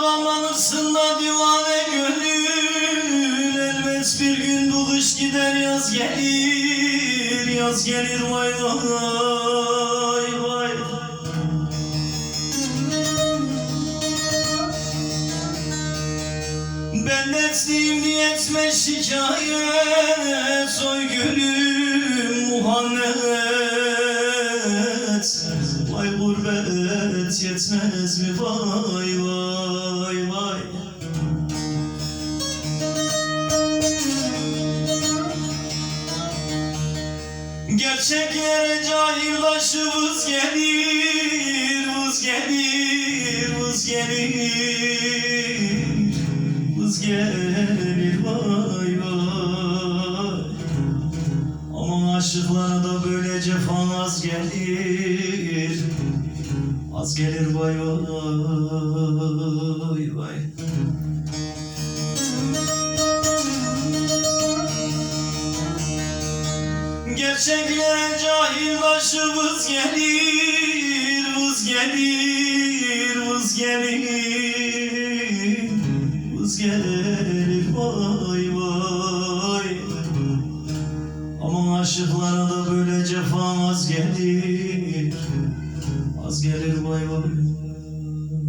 Gamlanırsın da divane gönül Elbet bir gün bu kış gider yaz gelir. Yaz gelir vay vay vay. Ben dersliyim diye şikayet. Soy gülüm muhannet Vay gurbet yetmez mi? Vay vay vay. Gerçeklere cahil başımız gelir Vız gelir, vız gelir Vız gelir Aşıklara da böyle cefan az gelir. Az gelir vay vay vay. Gerçeklere cahil başımız gelir Vız gelir, vız gelir. Vız gelir vay vay aşıklara da böyle cefan az gelir Az gelir vay vay